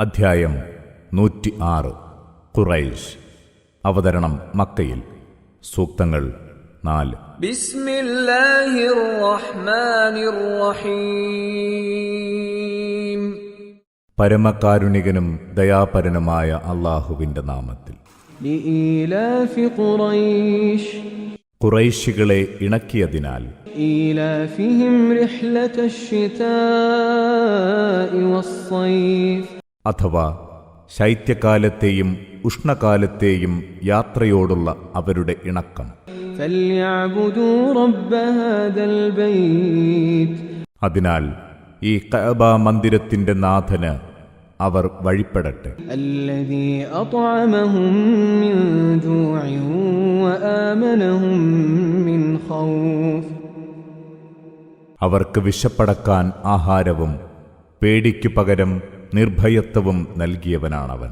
അധ്യായം നൂറ്റി ആറ് ഖുറൈഷ് അവതരണം മക്കയിൽ. സൂക്തങ്ങൾ നാല്. പരമകാരുണികനും ദയാപരനുമായ അള്ളാഹുവിന്റെ നാമത്തിൽ. ഖുറൈശികളെ ഇണക്കിയതിനാൽ. ഈലാഫിഹിം അഥവാ ശൈത്യകാലത്തെയും ഉഷ്ണകാലത്തെയും യാത്രയോടുള്ള അവരുടെ ഇണക്കം. അതിനാൽ ഈ കഅബ മന്ദിരത്തിന്റെ നാഥന് അവർ വഴിപ്പെടട്ടെ. അവർക്ക് വിശപ്പടക്കാൻ ആഹാരവും പേടിക്കു പകരം നിർഭയത്വവും നൽകിയവനാണവൻ.